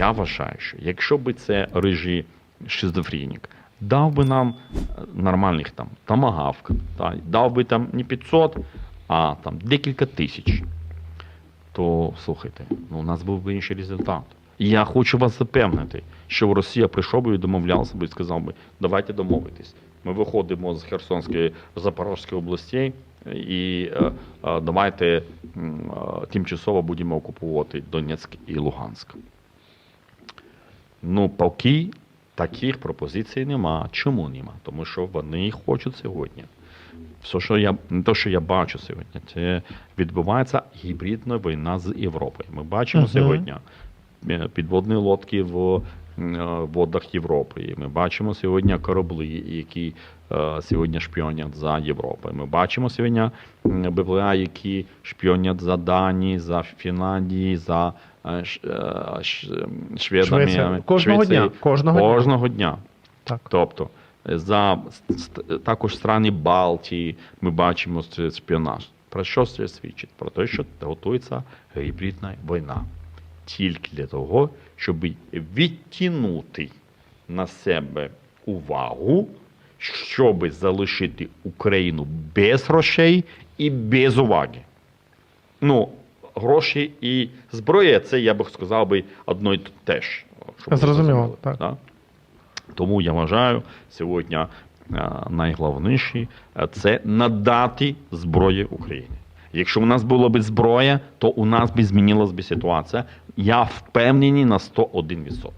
я вважаю, що якщо би це рижий шизофренік дав би нам е, нормальних там тамагавк, та, дав би там не 500, а там декілька тисяч, то слухайте, ну у нас був би інший результат. І я хочу вас запевнити, що Росія прийшов би і домовлявся би і сказав би, давайте домовитись. Ми виходимо з Херсонської Запорізької областей і е, е, давайте е, тимчасово будемо окупувати Донецьк і Луганськ. Ну, поки таких пропозицій нема. Чому нема? Тому що вони хочуть сьогодні. Все, що я не те, що я бачу сьогодні, це відбувається гібридна війна з Європою. Ми бачимо Мгм. сьогодні е, підводні лодки в водах Європи. Ми бачимо сьогодні кораблі, які е, сьогодні шпіонять за Європою. Ми бачимо сьогодні БПЛА, які шпіонять за Данії, за Фінляндії, за е, е, Шведами, Швеція. Кожного дня, кожного. Кожного дня. Так. Тобто е, за також страни Балтії ми бачимо це шпіонаж. Про що це свідчить? Про те, що готується гібридна війна. Тільки для того, щоб відтягнути на себе увагу, щоб залишити Україну без грошей і без уваги. Ну, гроші і зброя це, я би сказав би, одно і те ж. щоб ви Зрозуміло, так. да? Тому я вважаю, сьогодні е, найголовніше е, це надати зброю Україні. Якщо у нас була б зброя, то у нас би змінилась би ситуація. Я впевнений на 101%.